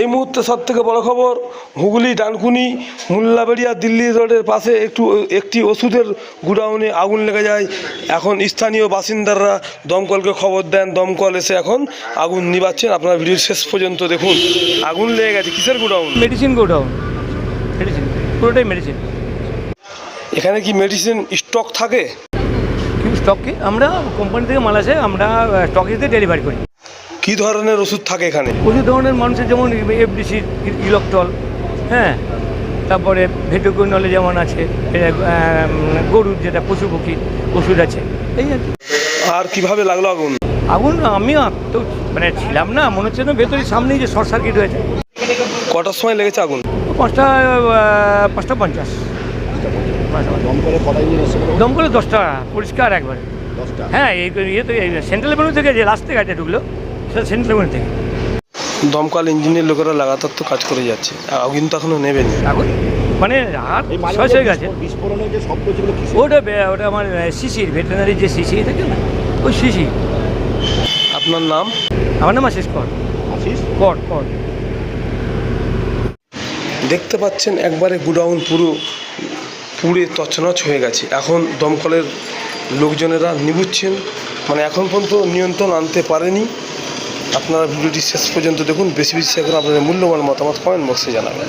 এই মুহূর্তে সব থেকে বড় খবর হুগলি ডানকুনি মুল্লাবেড়িয়া দিল্লি রোডের পাশে একটু একটি ওষুধের গুডাউনে আগুন লেগে যায়। এখন স্থানীয় বাসিন্দারা দমকলকে খবর দেন দমকল এসে এখন আগুন নিবাচ্ছেন আপনার ভিডিও শেষ পর্যন্ত দেখুন। আগুন লেগে গেছে কিসের গুডাউন? Medicine godown. মেডিসিন পুরোটাই মেডিসিন। এখানে কি মেডিসিন স্টক থাকে? কিন্তু স্টককে আমরা কোম্পানি থেকে মাল আসে আমরা স্টকেতে ডেলিভারি করি। কি ধরনের ওষুধ থাকে এখানে? প্রচুর ধরনের মানুষের যেমন এফডিসি ইলেকট্রল হ্যাঁ? তারপরে ভেটোকুনলে যেমন আছে গরুর যেটা পশু পক্ষী ওষুধ আছে এই আর আর কীভাবে লাগল আগুন? আগুন আমি তো মানে ছিলাম না মনে হচ্ছে না ভেতরে সামনেই যে শর্ট সার্কিট হয়েছে। কটার সময় লেগেছে আগুন? পাঁচটা পাঁচটা পঞ্চাশ। দমকলে দশটা পরিষ্কার একবারে। দশটা? হ্যাঁ এই ইয়ে থেকে সেন্ট্রাল মেনু থেকে যে লাস্ট থেকে ঢুকলো। সেটা থেকে। দমকল ইঞ্জিনের লোকেরা লাগাতার তো কাজ করে যাচ্ছে আগুন তো এখনও নেবেনি। এখন মানে আর শেষ হয়ে গেছে। বিস্ফো- বিস্ফোরণের যে শব্দ যেগুলো ওটা ওটা আমার শিশির ভেটেনারি যে শিশির থাকে না ওই শিশির আপনার নাম? আমার নাম আশিস কর। আসিস কর কর। দেখতে পাচ্ছেন একবারে গুডাউন পুরো পুড়ে তছনছ হয়ে গেছে। এখন দমকলের লোকজনেরা নিবুচ্ছেন মানে এখন পর্যন্ত নিয়ন্ত্রণ আনতে পারেনি। আপনারা ভিডিওটি শেষ পর্যন্ত দেখুন। বেশি বেশি করে আপনাদের মূল্যবান মতামত কমেন্ট বক্সে জানাবেন।